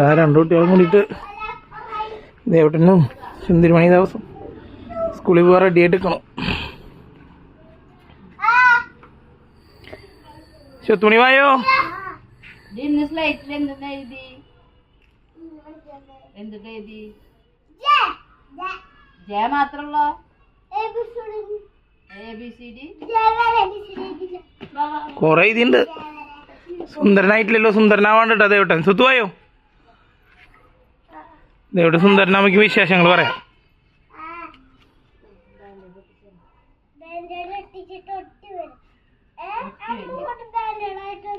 ആ രണ്ടു കുട്ടികളും കൂടിയിട്ട് ദേവട്ടനും ചുന്തിരിമണി ദിവസം സ്കൂളിൽ പോകാൻ റെഡി ആയിട്ട് നിൽക്കണം. വായോ? കൊറേ ഇതിണ്ട് സുന്ദരനായിട്ടില്ലല്ലോ സുന്ദരനാവാണ്ടിട്ടോ ദേവട്ടൻ. സുത്തുവായോ വായോ ദേവട്ടൻ സുന്ദരനാമയ്ക്ക് വിശേഷങ്ങൾ പറയാം?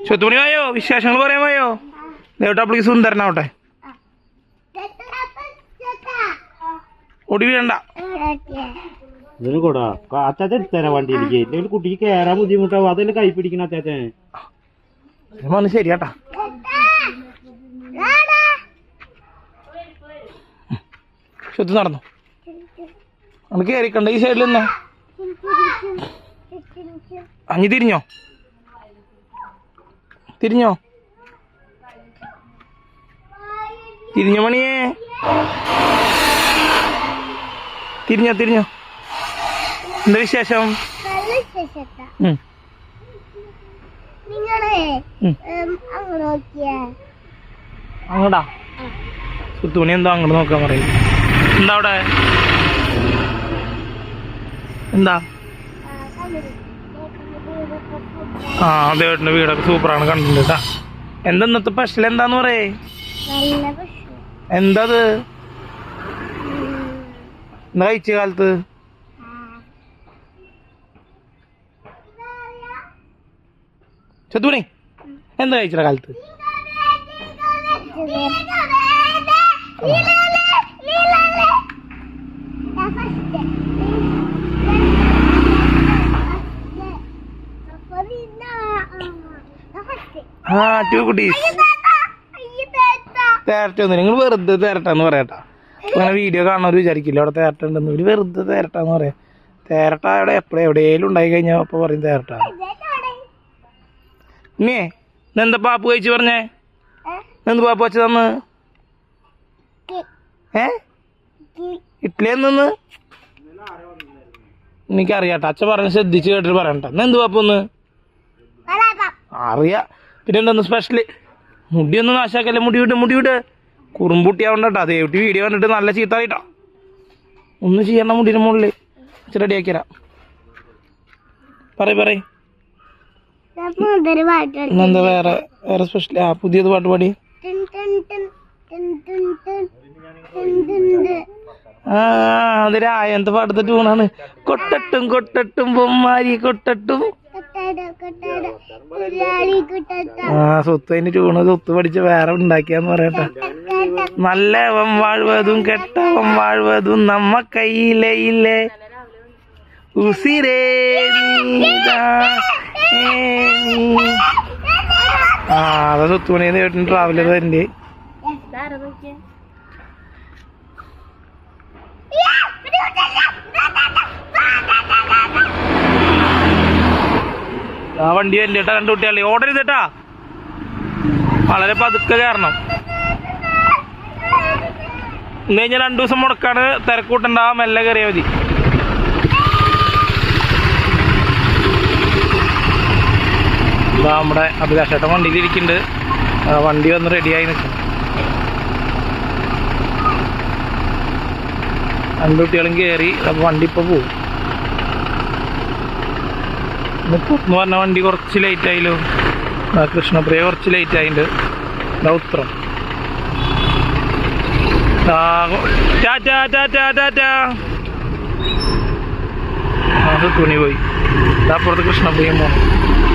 ശത്തുമണി വായോ വിശേഷങ്ങൾ പറയാൻ ദേവിട്ട് അപ്പളേക്ക് സുന്ദരനാവട്ടെ? ഒടി വീഴണ്ട ഇതിന് കൂടാ. അച്ചാച്ച എടുത്തരാ വണ്ടി എനിക്ക് ഇല്ലെങ്കിൽ കുട്ടിക്ക് കയറാൻ ബുദ്ധിമുട്ടാവും. അതെല്ലാം കൈ പിടിക്കണം അച്ചാച്ചൻ ശരിയാട്ടാ. ശുദ്ധ നടന്നു? അന്ന് കയറിക്കണ്ട ഈ സൈഡിൽ നിന്നോ? അങ്ങ് തിരിഞ്ഞോ? തിരിഞ്ഞോ? തിരിഞ്ഞ മണിയേ? തിരിഞ്ഞോ തിരിഞ്ഞോ? എന്താ വിശേഷം? ഉം, സുത്തുമണി എന്തോ അങ്ങോട്ട് നോക്കാൻ പറയും. എന്താ അവിടെ? എന്താ? ആ ദേവേട്ടന്റെ വീടൊക്കെ സൂപ്പറാണ് കണ്ടിട്ടുണ്ട് കേട്ടാ. എന്താ ഇന്നത്തെ സ്പെഷ്യൽ എന്താന്ന് പറയേ? നല്ല പശു എന്താ അത് എന്താ കഴിച്ച കാലത്ത്? ചെത്തുണി. എന്താ കഴിച്ചിട്ട കാലത്ത്? ആ ടു കുട്ടീസ് തേരട്ടൊന്നും നിങ്ങൾ വെറുതെ തേരട്ടാന്ന് പറയട്ടാ. അങ്ങനെ വീഡിയോ കാണാൻ വിചാരിക്കില്ല? അവിടെ തേരട്ടുണ്ടെന്ന് ഒരു വെറുതെ തേരട്ടാന്ന് പറയാം. തേരട്ട അവിടെ എപ്പോഴും എവിടെയെങ്കിലും ഉണ്ടായി കഴിഞ്ഞാൽ അപ്പൊ പറയും തേരട്ട. ഇനിയേ ഇന്നെന്താ പാപ്പ് കഴിച്ച് പറഞ്ഞേ? എന്ത് പാപ്പ് വെച്ച് തന്ന് ഏ? ഇഡ്ഡലി നിന്ന് എനിക്കറിയാട്ടോ. അച്ഛൻ പറഞ്ഞ ശ്രദ്ധിച്ച് കേട്ടിട്ട് പറയണ്ട. എന്നാ എന്ത് പാപ്പ് ഒന്ന് അറിയാ. പിന്നെ എന്താന്ന് സ്പെഷ്യൽ മുടിയൊന്നും നാശാക്കല്ലേ? മുടി വിട്ട് മുടി വിട്ട് അതേ കുട്ടി വീഡിയോ കണ്ടിട്ട് നല്ല ചീത്ത ആയിട്ടോ ഒന്നും ചെയ്യണ്ട മുടിയുടെ മുകളിൽ ഇച്ചിരി റെഡിയാക്കിരാ പറയ് പറയ. എന്താ വേറെ വേറെ സ്പെഷ്യൽ ആ പുതിയത് പാട്ട് പാടി. ആ അത് രായന്ത ട്യൂണാണ് കൊട്ടട്ടും കൊട്ടട്ടും ബൊമ്മാരി കൊട്ടട്ടും. ആ സ്വത്ത് അതിന് ട്യൂണ് സ്വത്ത് പഠിച്ച് വേറെ ഉണ്ടാക്കിയാന്ന് പറയട്ടെ. നല്ലവൻ വാഴ്വതും കെട്ടവൻ വാഴുവതും നമ്മ കയ്യിലേ ഉസിരേ ആ അതെ സ്വത്ത് പണിയെന്ന് കേട്ടിട്ട് ട്രാവലർ തന്നെ ഇതാരാ നോക്കിയേ ആ വണ്ടി വരണ്ട കേട്ടാ രണ്ടു കുട്ടികളെ. ഓർഡർ ചെയ്തേട്ടാ? വളരെ പതുക്കെ കയറണം. ഇന്ന് കഴിഞ്ഞാൽ രണ്ടു ദിവസം മുടക്കാണ് തിരക്കൂട്ടണ്ട മെല്ലെ കയറിയാൽ മതി. നമ്മുടെ അഭിലാഷേട്ടൻ വണ്ടിയിലിരിക്കുന്നുണ്ട്. വണ്ടി വന്ന് റെഡിയായി നിൽക്കണം രണ്ട് കയറി അപ്പോൾ വണ്ടി ഇപ്പോൾ പോവും. ഇന്നിപ്പോൾ എന്ന് പറഞ്ഞ വണ്ടി കുറച്ച് ലേറ്റ് ആയല്ലോ. ആ കൃഷ്ണപ്രിയ കുറച്ച് ലേറ്റ് ആയിട്ട് ദൗത്രം തുണി പോയി. അപ്പുറത്ത് കൃഷ്ണപ്രിയം പോകണം